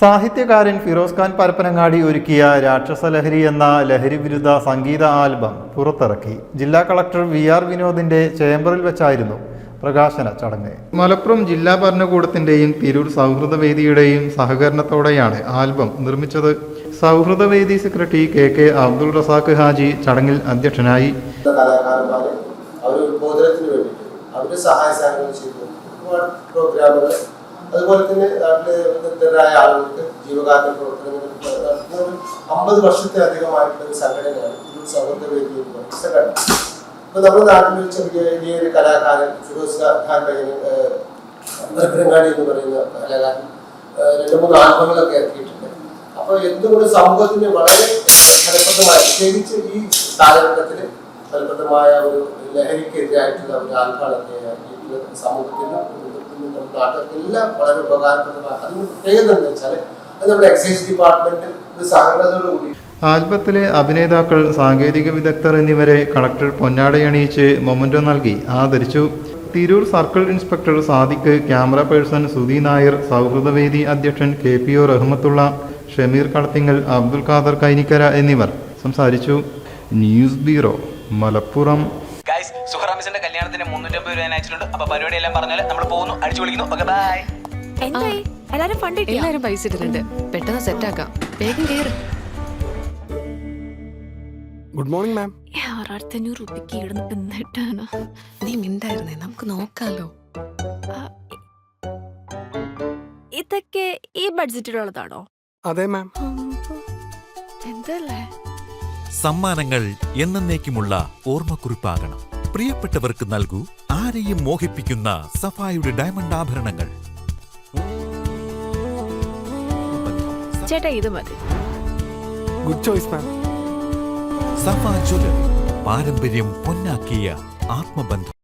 സാഹിത്യകാരൻ ഫിറോസ് ഖാൻ പരപ്പനങ്ങാടി ഒരുക്കിയ രാക്ഷസലഹരി എന്ന ലഹരി വിരുദ്ധ സംഗീത ആൽബം പുറത്തിറക്കി. ജില്ലാ കളക്ടർ വി ആർ വിനോദിന്റെ ചേംബറിൽ വെച്ചായിരുന്നു പ്രകാശന ചടങ്ങ്. മലപ്പുറം ജില്ലാ ഭരണകൂടത്തിന്റെയും തിരൂർ സൗഹൃദവേദിയുടെയും സഹകരണത്തോടെയാണ് ആൽബം നിർമ്മിച്ചത്. സൗഹൃദവേദി secretary K K Abdul Razak Haji ചടങ്ങിൽ അധ്യക്ഷനായി. ഒരുപാട് പ്രോഗ്രാമുകൾ അതുപോലെ തന്നെ നാട്ടിലെ ദരിദ്രരായ ആളുകൾക്ക് ജീവകാരുണ്യ പ്രവർത്തനങ്ങൾ നടത്തുന്ന ഒരു അമ്പത് വർഷത്തിലധികമായിട്ടുള്ള ഒരു സംഘടനയാണ്. ഒരു സൗഹൃദ വേദി എന്ന് പറയുന്ന സംഘടന അപ്പൊ നമ്മുടെ നാട്ടിൽ ഒരു ചെറിയ വലിയൊരു കലാകാരൻ ഫിറോസ് ഖാൻ പയ്യൻ എന്ന് പറയുന്ന കലാകാരൻ രണ്ട് മൂന്ന് ആൽബങ്ങളൊക്കെ ഇറക്കിയിട്ടുണ്ട്. അപ്പൊ എന്തുകൊണ്ട് സമൂഹത്തിന് വളരെ ഫലപ്രദമായ പ്രത്യേകിച്ച് ഈ കാലഘട്ടത്തിൽ ഫലപ്രദമായ ഒരു ലഹരിക്കെതിരായിട്ടുള്ള ഒരു ആൽബാണ് സമൂഹത്തിനും എല്ലാം വളരെ ഉപകാരപ്രദമാണ്. അതിന് പ്രത്യേകത വെച്ചാൽ അത് നമ്മുടെ എക്സൈസ് ഡിപ്പാർട്ട്മെന്റ് ഒരു സഹകരണത്തോടുകൂടി ആൽബത്തിലെ അഭിനേതാക്കൾ സാങ്കേതിക വിദഗ്ധർ എന്നിവരെ കളക്ടർ പൊന്നാടയണിയിച്ച് മൊമന്റോ നൽകി. ആദരിച്ചു. Tirur circle inspector Sadiq camera person Sudhi Nair സൗഹൃദവേദി അധ്യക്ഷൻ K P O Rahmathulla Shameer Kalathingal Abdul Khader Kainikkara എന്നിവർ സംസാരിച്ചു. News bureau Malappuram. മുന്നൂറ്റമ്പത് രൂപ അയച്ചിട്ടുണ്ട്. അപ്പൊ പരിപാടി എല്ലാം പറഞ്ഞാൽ നമ്മൾ പോകുന്നു. അടിച്ചു വിളിക്കുന്നു ഓക്കെ ബൈ എന്തായി? എല്ലാരും ഫണ്ട് എല്ലാരും പൈസ ഇട്ടിട്ടുണ്ട്. പെട്ടെന്ന് സെറ്റ് ആക്കാം. വേഗം കയറി ഗുഡ് മോർണിംഗ് മാം ആറായിരത്തഞ്ഞൂറ് രൂപയ്ക്ക് ഇടുന്ന എന്നിട്ടാണ് നീ മിണ്ടായിരുന്നേ. നമുക്ക് നോക്കാലോ. ഇതൊക്കെ ഈ ബഡ്ജറ്റിലുള്ളതാണോ? അതെ മാം എന്തല്ലേ? സമ്മാനങ്ങൾ എന്നേക്കുമുള്ള ഓർമ്മക്കുറിപ്പാകണം. പ്രിയപ്പെട്ടവർക്ക് നൽകൂ ആരെയും മോഹിപ്പിക്കുന്ന സഫായുടെ ഡയമണ്ട് ആഭരണങ്ങൾ. ചേട്ടാ ഇത് മതി. Good choice ma'am Safa jewellery പാരമ്പര്യം പൊന്നാക്കിയ ആത്മബന്ധം.